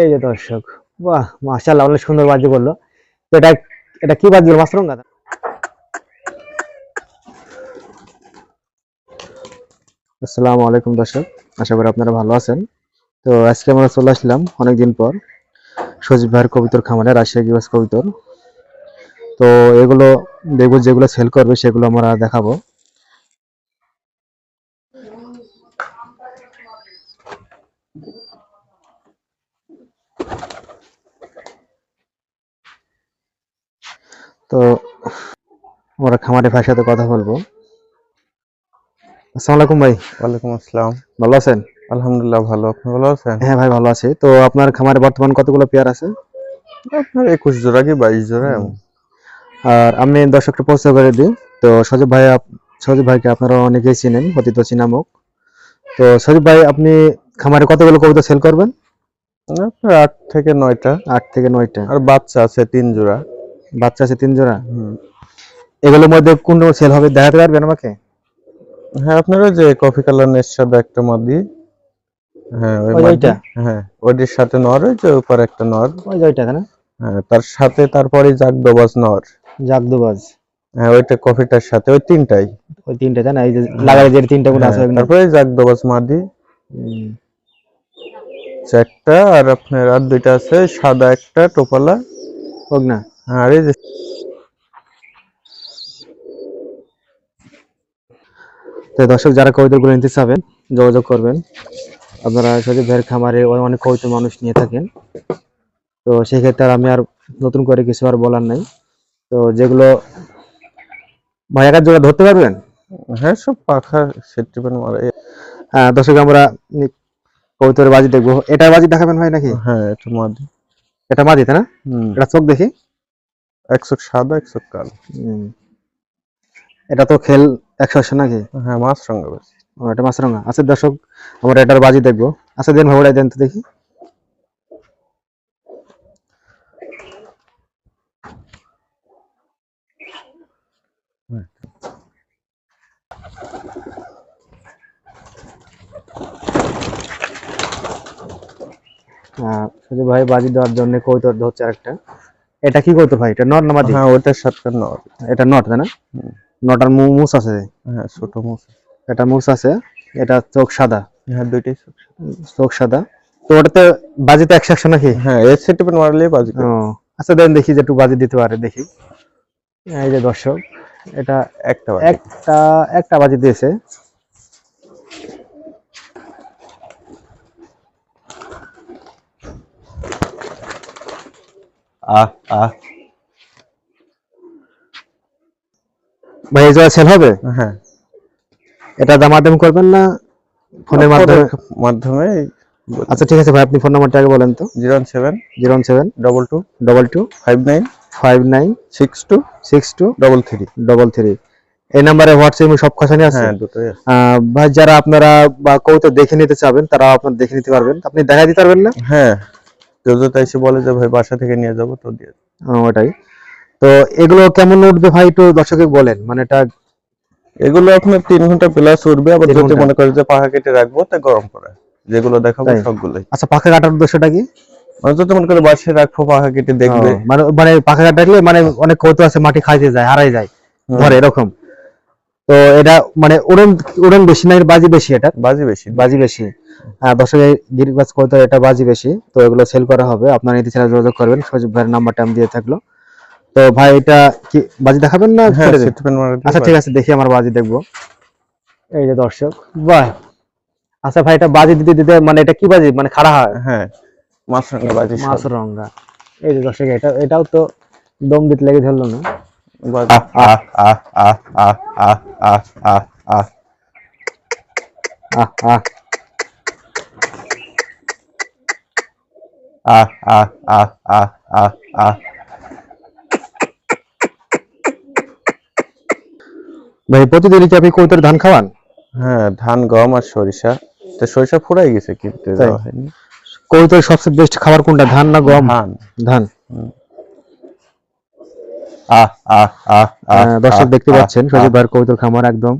এই যে দর্শক, বাহ, মাশাআল্লাহ, অনেক সুন্দর বাজি করল এটা এটা কি বাজি হলো মাছরঙ্গা আসসালামু আলাইকুম দর্শক, আশা করি আপনারা ভালো আছেন। তো আজকে আমরা চলে আসলাম অনেকদিন পর সজীব ভাইয়ের কবিতর খামারে, রাজশাহী গিবাস কবিতর। তো এগুলো দেখব, যেগুলো সেল করবে, সেগুলো আমরা দেখাবো। তো আমরা খামারে ভাইয়ের সাথে কথা বলব। আসসালামু আলাইকুম ভাই। ওয়ালাইকুম আসসালাম। ভালো আছেন? আলহামদুলিল্লাহ ভালো। আপনি ভালো আছেন? হ্যাঁ ভাই ভালো আছি। তো আপনার খামারে বর্তমান কতগুলো পেয়ার আছে? আপনার একুশ জোড়া কি বাইশ জোড়া? আর আমি দর্শককে পৌঁছে করে দিই তো সজীব ভাই সজীব ভাইকে আপনারা অনেকেই চিনেন অতীত চিনামুখ তো সজীব ভাই আপনি খামারে কতগুলো কবিতা সেল করবেন? আট থেকে নয়টা। আট থেকে নয়টা। আর বাচ্চা আছে তিন জোড়া। বাচ্চা আছে তিন জোড়া? এগুলোর মধ্যে কোন সেল হবে দেখাতে পারবেন আমাকে? হ্যাঁ আপনারা যে কফি কালার সাথে একটা মাদি হ্যাঁ ওই ওই মাদি। ওইটা? হ্যাঁ ওইটির সাথে নর ওই যে উপর একটা নর। ওই ওইটা না? হ্যাঁ তার সাথে তারপরে জাগদবাজ নর। জাগদবাজ। হ্যাঁ ওইটা কফিটার সাথে ওই তিনটাই। ওই তিনটা তাই না? এই যে লাগাই যে তিনটা গুলো আছে হ্যাঁ। তারপরে জাগদবাজ মাদি চারটা আর আপনার আর দুইটা আছে সাদা একটা টোপালা। হোক না আর এই যে দর্শক যারা কবিতাগুলো নিতে চাবেন যোগাযোগ করবেন। আপনারা সজীব ভের খামারে অনেক কবিতা মানুষ নিয়ে থাকেন। তো সেক্ষেত্রে আমি আর নতুন করে কিছু আর বলার নাই। তো যেগুলো ভাই একার জোড়া ধরতে পারবেন? হ্যাঁ সব পাখা সেট্রিপেন মারা হ্যাঁ দর্শক আমরা কবুতরের বাজি দেখব। এটার বাজি দেখাবেন ভাই নাকি? হ্যাঁ এটা মাদি। এটা মাদি তাই না? এটা চোখ দেখি। একশো সাদা একশো কালো। এটা তো খেল একশো আশি নাকি? হ্যাঁ মাছ রঙা ও এটা মাছরাঙা। আচ্ছা দর্শক আমরা এটার বাজি দেখব। আচ্ছা দেন ওটাই দেন তো দেখি। আহ, ভাই বাজি দেওয়ার জন্য কৌতর হচ্ছে আরেকটা। এটা কি ভাই? এটা নট না মাদি হ্যাঁ ওটার সাথে নর এটা নট তাই না? নটার মু- মুছ আছে? হ্যাঁ ছোট মাছ এটা মুছ আছে এটা চোখ সাদা। হ্যাঁ দুইটাই চোখ সাদা। তো ওটাতে বাজিতে একশো একশো নাকি? হ্যাঁ এর সেট্রিপেন মারলেই বাজি আচ্ছা দেন দেখি যে একটু বাজি দিতে পারে দেখি। এই যে দর্শক এটা একটা একটা একটা বাজি দিয়েছে। আহ আহ। ভাই এই সেল হবে? হ্যাঁ। এটা দামাদাম করবেন না ফোনের মাধ্যমে? মাধ্যমে আচ্ছা ঠিক আছে ভাই আপনি ফোন নাম্বারটা আগে বলেন তো। Zero seven zero seven double two double two five nine five nine six two six two double three double three এই নাম্বারে হোয়াটসঅ্যাপ সব খাসানি আছে। হ্যাঁ ভাই যারা আপনারা বা কৌতো দেখে নিতে চাবেন তারা আপনারা দেখে নিতে পারবেন। আপনি দেখা দিতে পারবেন না? হ্যাঁ কেউ যদি এসে বলে যে ভাই বাসা থেকে নিয়ে যাব তো দিয়ে। ওটাই। তো এগুলো কেমন উঠবে ভাই একটু দর্শকে বলেন? মানে এটা এগুলো আপনার তিন ঘণ্টা প্লাস উঠবে আবার যদি মনে করে যে পাখা কেটে রাখব তা গরম করে। যেগুলো দেখাবো সবগুলোই। আচ্ছা পাখা কাটার উদ্দেশ্যটা কি? মানে মনে করে পাখা কেটে দেখবে। মানে মানে পাখা মানে অনেক কৌতো আছে মাটি খাইতে যায় হারাই যায়। ধরে এরকম। তো এটা মানে বেশি না বাজি বেশি এটা? বাজি বেশি। বাজি বেশি। হ্যাঁ দর্শকের গিরিবাজ কৌতো এটা বাজি বেশি। তো এগুলো সেল করা হবে। আপনারা নিতে চাইলে যোগাযোগ করবেন। সজীব ভাইয়ের নাম্বারটা আমি দিয়ে থাকল। তো ভাই এটা কি বাজি দেখাবেন না হ্যাঁ আচ্ছা ঠিক আছে দেখি আমার বাজি দেখব। এই যে দর্শক বাহ। আচ্ছা ভাই এটা বাজি দিতে দিতে মানে এটা কি বাজি? মানে খাড়া হয়? হ্যাঁ। এটা এটাও তো লেগে না আহ আহ ভাই প্রতিদিন কি আপনি কবিতার ধান খাওয়ান হ্যাঁ ধান গম আর সরিষা তো সরিষা ফুরাই গেছে কিনতে যাওয়া হয়নি কৌতর সবচেয়ে বেস্ট খাবার কোনটা? ধান না গম? ধান। ধান। দর্শক দেখতে পাচ্ছেন সজীব ভাইয়ের কৌতর খামার একদম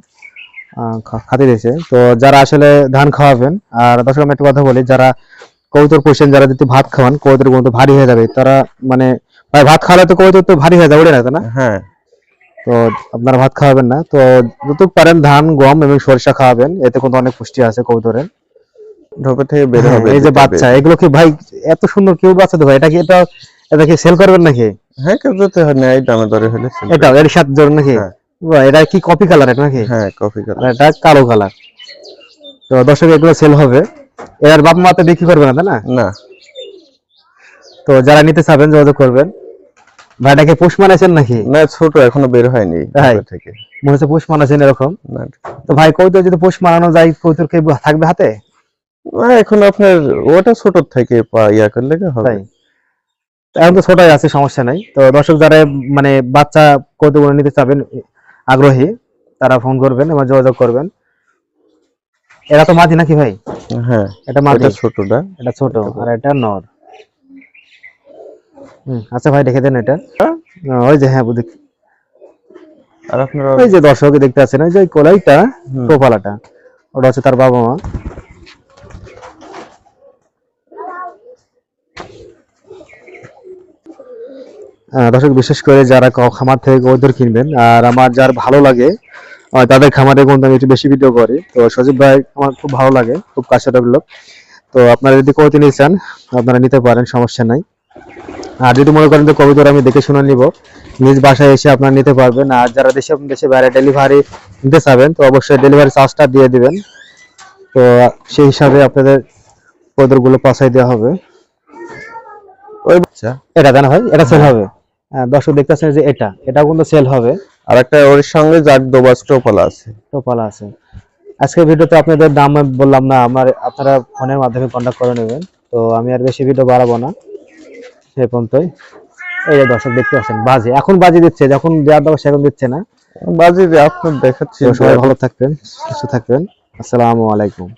খাতে দিয়েছে। তো যারা আসলে ধান খাওয়াবেন আর দর্শক আমি একটা কথা বলি যারা কবুতর পোষেন যারা যদি ভাত খাওয়ান কবুতর কিন্তু ভারী হয়ে যাবে। তারা মানে ভাই ভাত খাওয়ালে তো কবুতর তো ভারী হয়ে যাবে না না? হ্যাঁ। তো আপনারা ভাত খাওয়াবেন না। তো যতটুকু পারেন ধান গম এবং সরিষা খাওয়াবেন। এতে কিন্তু অনেক পুষ্টি আছে কবুতরের ঢোপে থেকে বের হ্যাঁ, হবে এই যে বাচ্চা এগুলো কি ভাই এত সুন্দর কিউট বাচ্চা তো এটা কি এটা এটা কি সেল করবেন নাকি? হ্যাঁ কেউ যদি হয় না এই দামে দরে হলে এটা এর সাথে জোর নাকি? হ্যাঁ। এটা কি কপি কালার এটা নাকি? হ্যাঁ কফি কালার এটা কালো কালার তো দর্শক এগুলো সেল হবে। এর বাপ মা তো বিক্রি করবে না তাই না? না। তো যারা নিতে চাবেন যোগাযোগ করবেন। ভাইটাকে পোষ মানাইছেন নাকি? না ছোট এখনও বের হয়নি। থেকে। মনে হচ্ছে পোষ মানাইছেন এরকম। তো ভাই কৌতুক যদি পোষ মানানো যায় কৌতুক থাকবে হাতে? এখন আপনার ওটা ছোট থেকে ইয়া করলে হবে? এখন তো ছোটই আছে সমস্যা নাই। তো দর্শক যারা মানে বাচ্চা কৌতুক নিতে চাবেন আগ্রহী তারা ফোন করবেন এবং যোগাযোগ করবেন। এরা তো মাঝি নাকি ভাই? হ্যাঁ এটা মাঝি এটা ছোটটা এটা ছোট আর এটা নর। হুম, আচ্ছা ভাই দেখে দেন এটা। ওই যে হ্যাঁ বুঝি আর আপনার ওই যে দর্শক দেখতে আছেন ওই যে কোলাইটা। টোপালাটা। ওটা হচ্ছে তার বাবা মা। দর্শক, বিশেষ করে যারা খামার থেকে কবুতর কিনবেন, আর আমার যার ভালো লাগে তাদের খামারে কিন্তু আমি একটু বেশি ভিডিও করি। তো সজীব ভাই, আমার খুব ভালো লাগে, খুব কাছের লোক। তো আপনারা যদি কবুতর নিতে চান, আপনারা নিতে পারেন, সমস্যা নাই। আর যদি মনে করেন যে কবুতর আমি দেখে শুনে নিব, নিজ বাসায় এসে আপনারা নিতে পারবেন। আর যারা দেশে দেশে বাইরে ডেলিভারি নিতে চাবেন, তো অবশ্যই ডেলিভারি চার্জটা দিয়ে দিবেন। তো সেই হিসাবে আপনাদের কবুতরগুলো পাঠাই দেওয়া হবে। ওই এটা জানা হয় এটা সেল হবে। হ্যাঁ, দর্শক দেখতেছেন যে এটা এটা কিন্তু সেল হবে। আর একটা ওর সঙ্গে যার দোবাস টোপালা আছে। টোপালা আছে। আজকে ভিডিওতে আপনাদের দাম বললাম না আমার আপনারা ফোনের মাধ্যমে কন্ট্যাক্ট করে নেবেন। তো আমি আর বেশি ভিডিও বাড়াবো না। সে পর্যন্তই। এই যে দর্শক দেখতে পাচ্ছেন বাজে। এখন বাজি দিচ্ছে যখন দেওয়ার দরকার সেখন দিচ্ছে না। বাজি আপনার দেখাচ্ছি। সবাই ভালো থাকবেন সুস্থ থাকবেন। আসসালামু আলাইকুম।